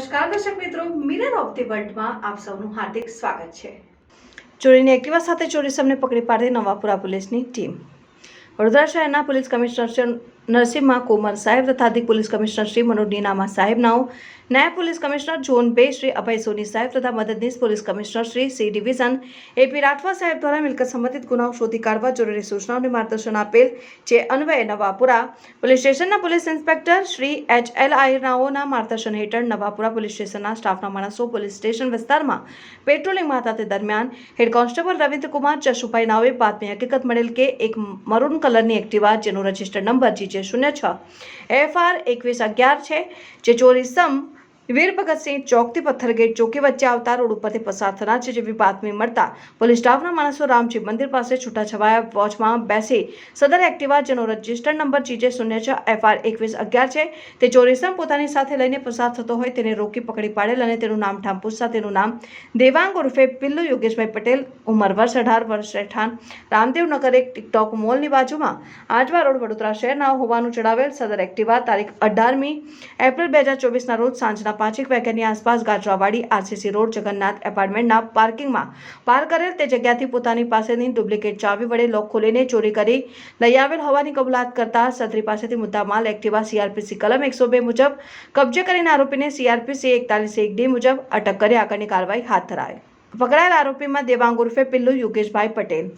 નમસ્કાર, દર્શક મિત્રો. મિરર ઓફ ધી વર્લ્ડમાં આપ સૌનું હાર્દિક સ્વાગત છે. ચોરીની એક્ટિવા સાથે ચોરી સમને પકડી પાડતી નવાપુરા પોલીસની ટીમ. વડોદરા શહેરના પોલીસ કમિશનર શ્રી કોમર સાહેબ તથા અધિક પોલીસ કમિશનર શ્રી મનોજ નીનામા સાહેબનાઓ નાયબ પોલીસ કમિશનર ઝોન બે, શ્રી અભય સોની સાહેબ તથા મદદનીશ police commissioner Shri C division AP Rathwa સાહેબ દ્વારા મિલકત સંબંધિત ગુનાઓ શોધી કાઢવા જરૂરી સૂચનાઓને માર્ગદર્શન આપેલ જે અન્વયે નવાપુરા પોલીસ સ્ટેશનના police inspector Shri H L આયરનાઓના માર્ગદર્શન હેઠળ નવાપુરા પોલીસ સ્ટેશનના સ્ટાફના માણસો પોલીસ સ્ટેશન વિસ્તારમાં પેટ્રોલિંગમાં હતા તે દરમિયાન હેડ કોન્સ્ટેબલ રવિન્દ્રકુમાર ચશુભાઈ નાઓએ બાતમી હકીકત મળેલ કે એક મરૂન કલરની એક્ટિવા જેનો રજિસ્ટર્ડ નંબર જીજે શૂન્ય છ. એફઆર એકવીસ અગિયાર છે જે ચોરી સમ વીર ભગતસિંહ ચોકથી પથ્થરગેટ ચોકી વચ્ચે આવતા રોડ ઉપરથી પસાર થનાર છે જેવી બાતમી મળતા પોલીસ સ્ટાફના માણસો રામજી મંદિર પાસે છૂટાછવાયા વોચમાં બેસી સદર એક્ટિવા જેનો રજિસ્ટર્ડ નંબર જીજે શૂન્ય છ એફઆર એકવીસ અગિયાર છે. તે ચોરીસમ પોતાની સાથે લઈને પસાર થતો હોય તેને રોકી પકડી પાડેલ અને તેનું નામ ઠામ પૂછતા તેનું નામ દેવાંગ ઉર્ફે પિલ્લુ યોગેશભાઈ પટેલ ઉંમર વર્ષ અઢાર વર્ષ રહેઠાણ રામદેવનગર એક ટિકટોક મોલની બાજુમાં આજવા રોડ વડોદરા શહેરના હોવાનું જણાવેલ સદર એક્ટિવા તારીખ અઢારમી એપ્રિલ બે હજાર ચોવીસના રોજ સાંજના પાંચેક વાગ્યાની આસપાસ Gajrawadi R C C road Jagannath એપાર્ટમેન્ટના પાર્કિંગમાં પાર્ક કરેલ તે જગ્યાથી પોતાની પાસેની ડુપ્લિકેટ ચાવી વડે લોક ખોલીને ચોરી કરી લઈ આવેલ હોવાની કબૂલાત કરતા સત્રી પાસેથી મુદ્દામાલ એક્ટિવા સીઆરપીસી કલમ એકસો બે મુજબ કબજે કરીને આરોપીને સીઆરપીસી એકતાલીસ એક ડી મુજબ અટક કરી આગળની કાર્યવાહી હાથ ધરાય પકડાયેલ આરોપીમાં દેવાંગ ઉર્ફે પિલ્લુ યોગેશભાઈ પટેલ.